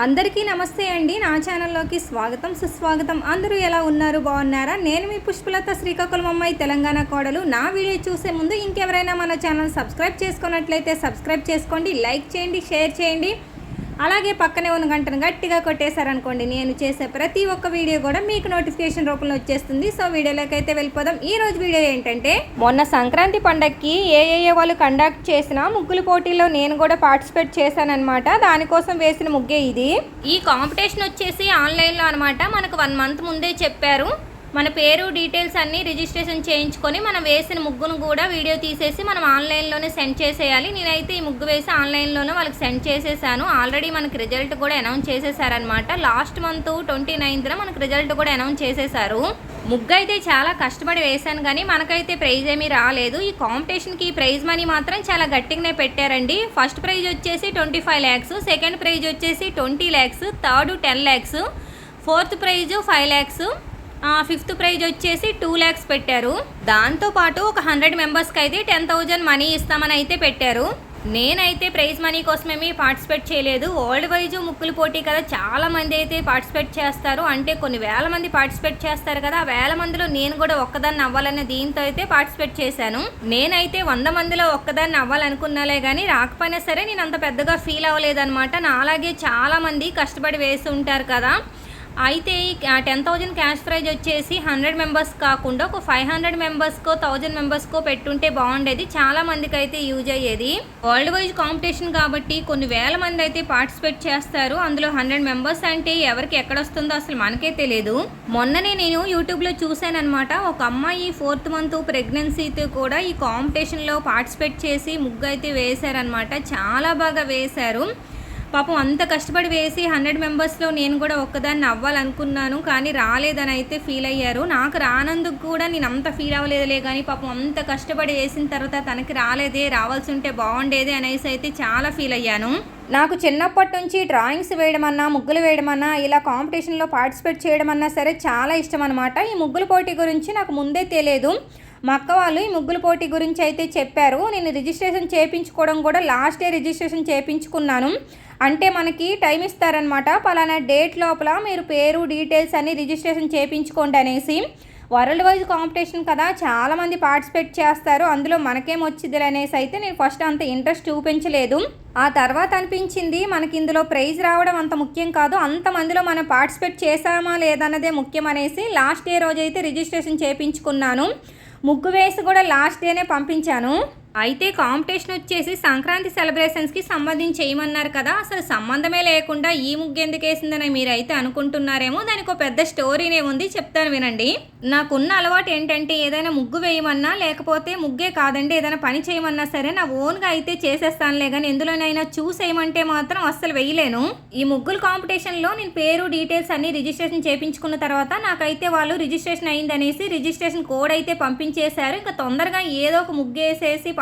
అందరికీ నమస్తే అండి. నా ఛానల్లోకి స్వాగతం సుస్వాగతం. అందరూ ఎలా ఉన్నారు? బాగున్నారా? నేను మీ పుష్పలత శ్రీకాకుళం అమ్మాయి తెలంగాణ కోడలు. నా వీడియో చూసే ముందు ఇంకెవరైనా మన ఛానల్ సబ్స్క్రైబ్ చేసుకున్నట్లయితే సబ్స్క్రైబ్ చేసుకోండి లైక్ చేయండి షేర్ చేయండి. అలాగే పక్కనే ఉన్న గంటను గట్టిగా కొట్టేశారనుకోండి నేను చేసే ప్రతి ఒక్క వీడియో కూడా మీకు నోటిఫికేషన్ రూపంలో వచ్చేస్తుంది. సో వీడియోలోకి అయితే వెళ్ళిపోదాం. ఈ రోజు వీడియో ఏంటంటే మొన్న సంక్రాంతి పండగకి ఏ ఏ వాళ్ళు కండక్ట్ చేసిన ముగ్గుల పోటీలో నేను కూడా పార్టిసిపేట్ చేశానమాట దానికోసం వేసిన ముగ్గే ఇది. ఈ కాంపిటీషన్ వచ్చేసి ఆన్లైన్లో అనమాట మనకు వన్ మంత్ ముందే చెప్పారు. మన పేరు డీటెయిల్స్ అన్నీ రిజిస్ట్రేషన్ చేయించుకొని మనం వేసిన ముగ్గును కూడా వీడియో తీసేసి మనం ఆన్లైన్లోనే సెండ్ చేసేయాలి. నేనైతే ఈ ముగ్గు వేసి ఆన్లైన్లోనే వాళ్ళకి సెండ్ చేసేసాను. ఆల్రెడీ మనకి రిజల్ట్ కూడా అనౌన్స్ చేసేసారనమాట లాస్ట్ మంత్ ట్వంటీ నైన్త్న మనకు రిజల్ట్ కూడా అనౌన్స్ చేసేసారు. ముగ్గు అయితే చాలా కష్టపడి వేశాను కానీ మనకైతే ప్రైజ్ ఏమీ రాలేదు. ఈ కాంపిటీషన్కి ప్రైజ్ మనీ మాత్రం చాలా గట్టిగానే పెట్టారండి. ఫస్ట్ ప్రైజ్ వచ్చేసి twenty five lakhs second prize వచ్చేసి twenty lakhs third ten lakhs fourth prize five lakhs fifth prize వచ్చేసి టూ ల్యాక్స్ పెట్టారు. దాంతోపాటు ఒక హండ్రెడ్ మెంబర్స్కి అయితే టెన్ థౌజండ్ మనీ ఇస్తామని అయితే పెట్టారు. నేనైతే ప్రైజ్ మనీ కోసమేమి పార్టిసిపేట్ చేయలేదు. వరల్డ్ వైజ్ ముక్కులు పోటీ కదా చాలా మంది అయితే పార్టిసిపేట్ చేస్తారు. అంటే కొన్ని వేల మంది పార్టిసిపేట్ చేస్తారు కదా ఆ వేల మందిలో నేను కూడా ఒక్కదాన్ని అవ్వాలనే దీంతో అయితే పార్టిసిపేట్ చేశాను. నేనైతే వంద మందిలో ఒక్కదాన్ని అవ్వాలనుకున్నాలే కానీ రాకపోయినా సరే నేను అంత పెద్దగా ఫీల్ అవ్వలేదన్నమాట. నా అలాగే చాలా మంది కష్టపడి వేసి ఉంటారు కదా. అయితే ఈ టెన్ థౌజండ్ క్యాష్ ప్రైజ్ వచ్చేసి హండ్రెడ్ మెంబర్స్ కాకుండా ఒక ఫైవ్ హండ్రెడ్ మెంబర్స్కో థౌజండ్ మెంబర్స్కో పెట్టుంటే బాగుండేది. చాలా మందికి అయితే యూజ్ అయ్యేది. వరల్డ్ వైజ్ కాంపిటీషన్ కాబట్టి కొన్ని వేల మంది అయితే పార్టిసిపేట్ చేస్తారు. అందులో హండ్రెడ్ మెంబర్స్ అంటే ఎవరికి ఎక్కడ వస్తుందో అసలు మనకే తెలియదు మొన్ననే నేను యూట్యూబ్లో చూశానమాట ఒక అమ్మాయి ఫోర్త్ మంత్ ప్రెగ్నెన్సీతో కూడా ఈ కాంపిటీషన్లో పార్టిసిపేట్ చేసి ముగ్గు అయితే వేశారనమాట చాలా బాగా వేశారు. పాపం అంత కష్టపడి వేసి హండ్రెడ్ మెంబర్స్లో నేను కూడా ఒక్కదాన్ని అవ్వాలనుకున్నాను కానీ రాలేదని అయితే ఫీల్ అయ్యారు. నాకు రానందుకు కూడా నేను అంత ఫీల్ అవ్వలేదులే కానీ పాపం అంత కష్టపడి వేసిన తర్వాత తనకి రాలేదే రావాల్సి ఉంటే బాగుండేదే అనేసి అయితే చాలా ఫీల్ అయ్యాను. నాకు చిన్నప్పటి నుంచి డ్రాయింగ్స్ వేయడం అన్నా ముగ్గులు వేయడం అన్నా ఇలా కాంపిటీషన్లో పార్టిసిపేట్ చేయడం అన్నా సరే చాలా ఇష్టం అనమాట ఈ ముగ్గుల పోటీ గురించి నాకు ముందే తెలియదు. మా అక్క వాళ్ళు ఈ ముగ్గుల పోటీ గురించి అయితే చెప్పారు. నేను రిజిస్ట్రేషన్ చేయించుకోవడం కూడా లాస్ట్ డే రిజిస్ట్రేషన్ చేయించుకున్నాను. అంటే మనకి టైం ఇస్తారనమాట పలానా డేట్ లోపల మీరు పేరు డీటెయిల్స్ అన్ని రిజిస్ట్రేషన్ చేయించుకోండి అనేసి. వరల్డ్ వైజ్ కాంపిటీషన్ కదా చాలామంది పార్టిసిపేట్ చేస్తారు. అందులో మనకేం వచ్చింది అనేసి అయితే నేను ఫస్ట్ అంత ఇంట్రెస్ట్ చూపించలేదు. ఆ తర్వాత అనిపించింది మనకి ఇందులో ప్రైజ్ రావడం అంత ముఖ్యం కాదు. అంతమందిలో మనం పార్టిసిపేట్ చేసామా లేదన్నదే ముఖ్యం అనేసి లాస్ట్ డే రోజు అయితే రిజిస్ట్రేషన్ చేయించుకున్నాను. ముగ్గు వేసి కూడా లాస్ట్ డేనే పంపించాను. అయితే కాంపిటీషన్ వచ్చేసి సంక్రాంతి సెలబ్రేషన్స్కి సంబంధించి చేయమన్నారు కదా. అసలు సంబంధమే లేకుండా ఈ ముగ్గు వేసిందని మీరైతే అనుకుంటున్నారేమో. దానికి ఒక పెద్ద స్టోరీనే ఉంది. చెప్తాను వినండి. నాకున్న అలవాటు ఏంటంటే ఏదైనా ముగ్గు వేయమన్నా లేకపోతే ముగ్గే కాదండి. ఏదైనా పని చేయమన్నా సరే నా ఓన్గా అయితే చేసేస్తానులే. కానీ ఎందులోనైనా చూసేయమంటే మాత్రం అస్సలు వేయలేను. ఈ ముగ్గుల కాంపిటీషన్లో నేను పేరు డీటెయిల్స్ అన్ని రిజిస్ట్రేషన్ చేయించుకున్న తర్వాత నాకైతే వాళ్ళు రిజిస్ట్రేషన్ అయిందనేసి రిజిస్ట్రేషన్ కోడ్ అయితే పంపించేశారు. ఇంకా తొందరగా ఏదో ఒక ముగ్గు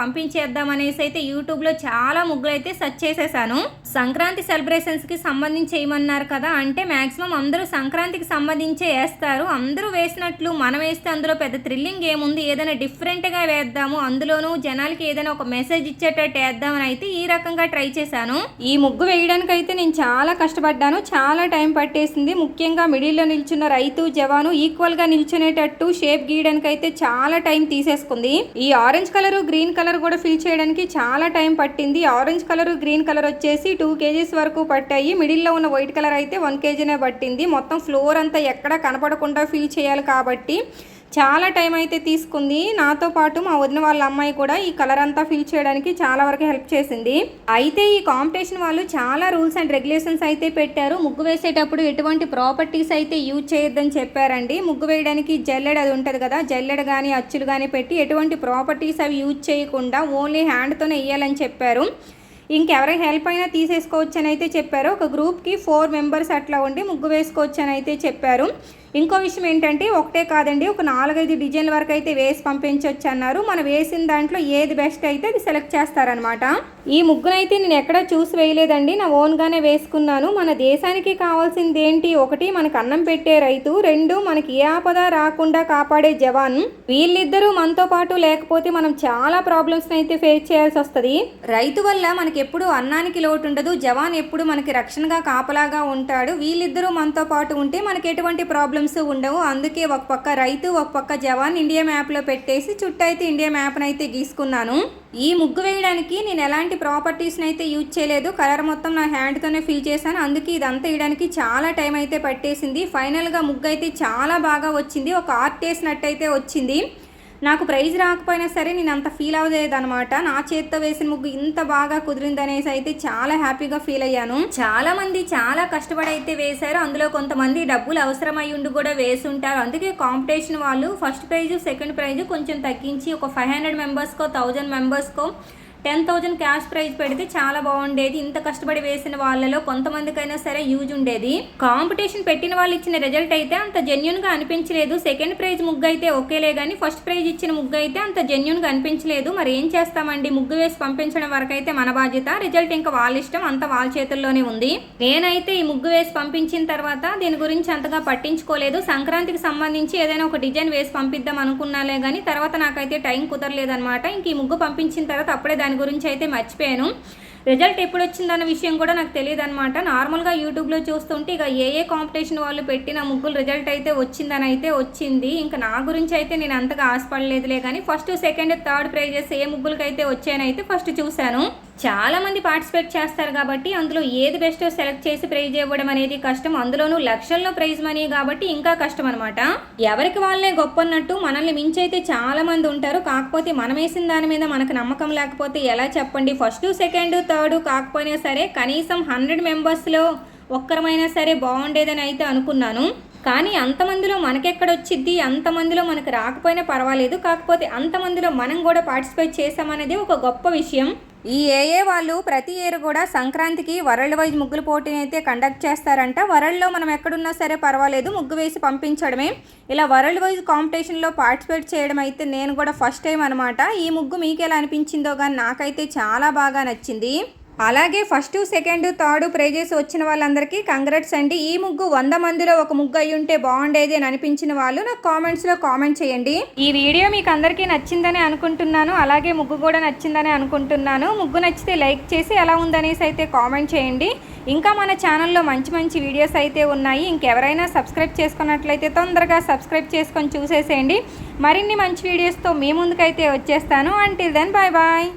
పంపించేద్దాం అనేసి అయితే యూట్యూబ్లో చాలా ముగ్గులు అయితే సెర్చ్ చేసేసాను. సంక్రాంతి సెలబ్రేషన్స్కి సంబంధించి చేయమన్నారు కదా అంటే మాక్సిమం అందరూ సంక్రాంతికి సంబంధించే వేస్తారు. అందరూ వేసినట్లు మనం వేస్తే అందులో పెద్ద థ్రిల్లింగ్ ఏముంది? ఏదైనా డిఫరెంట్గా వేద్దాము. అందులోనూ జనాలకి ఏదైనా ఒక మెసేజ్ ఇచ్చేటట్టు వేద్దామని అయితే ఈ రకంగా ట్రై చేశాను. ఈ ముగ్గు వేయడానికి అయితే నేను చాలా కష్టపడ్డాను. చాలా టైం పట్టేసింది. ముఖ్యంగా మిడిల్లో నిల్చున్న రైతు జవాను ఈక్వల్గా నిల్చునేటట్టు షేప్ గీయడానికి అయితే చాలా టైం తీసేసుకుంది. ఈ ఆరెంజ్ కలర్ గ్రీన్ కలర్ కూడా ఫిల్ చేయడానికి చాలా టైం పట్టింది. ఆరెంజ్ కలర్ గ్రీన్ కలర్ వచ్చేసి టూ కేజీస్ వరకు పట్టాయి. మిడిల్లో ఉన్న వైట్ కలర్ అయితే వన్ కేజీనే పట్టింది. మొత్తం ఫ్లోర్ అంతా ఎక్కడ కనపడకుండా ఫిల్ చేయాలి కాబట్టి చాలా టైం అయితే తీసుకుంది. నాతో పాటు మా వదిన వాళ్ళ అమ్మాయి కూడా ఈ కలర్ అంతా ఫిల్ చేయడానికి చాలా వరకు హెల్ప్ చేసింది. అయితే ఈ కాంపిటీషన్ వాళ్ళు చాలా రూల్స్ అండ్ రెగ్యులేషన్స్ అయితే పెట్టారు. ముగ్గు వేసేటప్పుడు ఎటువంటి ప్రాపర్టీస్ అయితే యూజ్ చేయొద్దని చెప్పారండి. ముగ్గు వేయడానికి జల్లెడ అది ఉంటుంది కదా జల్లెడ కానీ అచ్చులు కానీ పెట్టి ఎటువంటి ప్రాపర్టీస్ అవి యూజ్ చేయకుండా ఓన్లీ హ్యాండ్తోనే వేయాలని చెప్పారు. ఇంకెవరి హెల్ప్ అయినా తీసేసుకోవచ్చు అని అయితే చెప్పారు. ఒక గ్రూప్కి ఫోర్ మెంబర్స్ అట్లా ఉండి ముగ్గు వేసుకోవచ్చు అని అయితే చెప్పారు. ఇంకో విషయం ఏంటంటే ఒకటే కాదండి ఒక నాలుగైదు డిజైన్ల వరకు అయితే వేసి పంపించవచ్చు అన్నారు. మనం వేసిన దాంట్లో ఏది బెస్ట్ అయితే అది సెలెక్ట్ చేస్తారనమాట ఈ ముగ్గునైతే నేను ఎక్కడ చూసి వేయలేదండి. నా ఓన్గానే వేసుకున్నాను. మన దేశానికి కావాల్సింది ఏంటి? ఒకటి మనకు అన్నం పెట్టే రైతు రెండు మనకి ఏ ఆపద రాకుండా కాపాడే జవాన్. వీళ్ళిద్దరూ మనతో పాటు లేకపోతే మనం చాలా ప్రాబ్లమ్స్ అయితే ఫేస్ చేయాల్సి వస్తుంది. రైతు వల్ల మనకి ఎప్పుడు అన్నానికి లోటు ఉండదు. జవాన్ ఎప్పుడు మనకి రక్షణగా కాపలాగా ఉంటాడు. వీళ్ళిద్దరూ మనతో పాటు ఉంటే మనకి ఎటువంటి ప్రాబ్లమ్స్ ఉండవు. అందుకే ఒక పక్క రైతు ఒక పక్క జవాన్ ఇండియా మ్యాప్లో పెట్టేసి చుట్టూ అయితే ఇండియా మ్యాప్ని అయితే గీసుకున్నాను. ఈ ముగ్గు వేయడానికి నేను ఎలాంటి ప్రాపర్టీస్ని అయితే యూజ్ చేయలేదు. కలర్ మొత్తం నా హ్యాండ్తోనే ఫిల్ చేశాను. అందుకే ఇదంతా వేయడానికి చాలా టైం అయితే పట్టేసింది. ఫైనల్గా ముగ్గు అయితే చాలా బాగా వచ్చింది. ఒక ఆర్ట్ వేసినట్టు అయితే వచ్చింది. నాకు ప్రైజ్ రాకపోయినా సరే నేను అంత ఫీల్ అవ్వలేదనమాట నా చేత్తో వేసిన ముగ్గు ఇంత బాగా కుదిరింది అనేసి అయితే చాలా హ్యాపీగా ఫీల్ అయ్యాను. చాలా మంది చాలా కష్టపడి అయితే వేశారు. అందులో కొంతమంది డబ్బులు అవసరమై ఉండి కూడా వేసి ఉంటారు అందుకే కాంపిటీషన్ వాళ్ళు ఫస్ట్ ప్రైజ్ సెకండ్ ప్రైజ్ కొంచెం తగ్గించి ఒక ఫైవ్ హండ్రెడ్ మెంబర్స్కో థౌజండ్ మెంబర్స్కో టెన్ థౌజండ్ క్యాష్ ప్రైజ్ పెడితే చాలా బాగుండేది. ఇంత కష్టపడి వేసిన వాళ్ళలో కొంతమందికైనా సరే యూజ్ ఉండేది. కాంపిటీషన్ పెట్టిన వాళ్ళు ఇచ్చిన రిజల్ట్ అయితే అంత జెన్యున్గా అనిపించలేదు. సెకండ్ ప్రైజ్ ముగ్గు అయితే ఓకేలే కానీ ఫస్ట్ ప్రైజ్ ఇచ్చిన ముగ్గు అయితే అంత జెన్యున్గా అనిపించలేదు. మరి ఏం చేస్తామండి? ముగ్గు వేసి పంపించడం వరకు అయితే మన బాధ్యత. రిజల్ట్ ఇంకా వాళ్ళ ఇష్టం. అంత వాళ్ళ చేతుల్లోనే ఉంది. నేనైతే ఈ ముగ్గు వేసి పంపించిన తర్వాత దీని గురించి అంతగా పట్టించుకోలేదు. సంక్రాంతికి సంబంధించి ఏదైనా ఒక డిజైన్ వేసి పంపిద్దాం అనుకున్నాలే కానీ తర్వాత నాకైతే టైం కుదరలేదనమాట ఇంక ఈ ముగ్గు పంపించిన తర్వాత అప్పుడే దాని దాని గురించి అయితే మర్చిపోయాను. రిజల్ట్ ఎప్పుడు వచ్చిందన్న విషయం కూడా నాకు తెలియదు అనమాట నార్మల్గా యూట్యూబ్లో చూస్తుంటే ఇక ఏ ఏ కాంపిటీషన్ వాళ్ళు పెట్టిన ముగ్గులు రిజల్ట్ అయితే వచ్చిందని అయితే వచ్చింది. ఇంకా నా గురించి అయితే నేను అంతగా ఆశపడలేదులే కానీ ఫస్ట్ సెకండ్ థర్డ్ ప్రైజెస్ ఏ ముగ్గులకి అయితే వచ్చాయనైతే ఫస్ట్ చూశాను. చాలా మంది పార్టిసిపేట్ చేస్తారు కాబట్టి అందులో ఏది బెస్ట్ సెలెక్ట్ చేసి ప్రైజ్ ఇవ్వడం అనేది కష్టం. అందులోనూ లక్షల్లో ప్రైజ్ మనీ కాబట్టి ఇంకా కష్టం అనమాట ఎవరికి వాళ్ళే గొప్ప అన్నట్టు మనల్ని మించి అయితే చాలా మంది ఉంటారు. కాకపోతే మనం వేసిన దాని మీద మనకు నమ్మకం లేకపోతే ఎలా చెప్పండి? ఫస్ట్ సెకండ్ థర్డ్ కాకపోయినా సరే కనీసం హండ్రెడ్ మెంబర్స్లో ఒక్కరమైనా సరే బాగుండేదని అయితే అనుకున్నాను. కానీ అంతమందిలో మనకెక్కడొచ్చిద్ది అంతమందిలో మనకు రాకపోయినా పర్వాలేదు. కాకపోతే అంతమందిలో మనం కూడా పార్టిసిపేట్ చేసామనేది ఒక గొప్ప విషయం. ఈ ఏఏ వాళ్ళు ప్రతి ఇయర్ కూడా సంక్రాంతికి వరల్డ్ వైజ్ ముగ్గుల పోటీని అయితే కండక్ట్ చేస్తారంట. వరల్డ్లో మనం ఎక్కడున్నా సరే పర్వాలేదు ముగ్గు వేసి పంపించడమే. ఇలా వరల్డ్ వైజ్ కాంపిటీషన్లో పార్టిసిపేట్ చేయడం అయితే నేను కూడా ఫస్ట్ టైం అనమాట ఈ ముగ్గు మీకు ఎలా అనిపించిందో కానీ నాకైతే చాలా బాగా నచ్చింది. అలాగే ఫస్ట్ సెకండ్ థర్డ్ ప్రైజెస్ వచ్చిన వాళ్ళందరికీ కంగ్రాట్స్ అండి. ఈ ముగ్గు వంద మందిలో ఒక ముగ్గు అయి ఉంటే బాగుండేది అని అనిపించిన వాళ్ళు నాకు కామెంట్స్లో కామెంట్ చేయండి. ఈ వీడియో మీకు అందరికీ నచ్చిందని అనుకుంటున్నాను. అలాగే ముగ్గు కూడా నచ్చిందని అనుకుంటున్నాను. ముగ్గు నచ్చితే లైక్ చేసి ఎలా ఉందనేసి అయితే కామెంట్ చేయండి. ఇంకా మన ఛానల్లో మంచి మంచి వీడియోస్ అయితే ఉన్నాయి. ఇంకెవరైనా సబ్స్క్రైబ్ చేసుకున్నట్లయితే తొందరగా సబ్స్క్రైబ్ చేసుకొని చూసేసేయండి. మరిన్ని మంచి వీడియోస్తో మీ ముందుకైతే వచ్చేస్తాను. Until then bye bye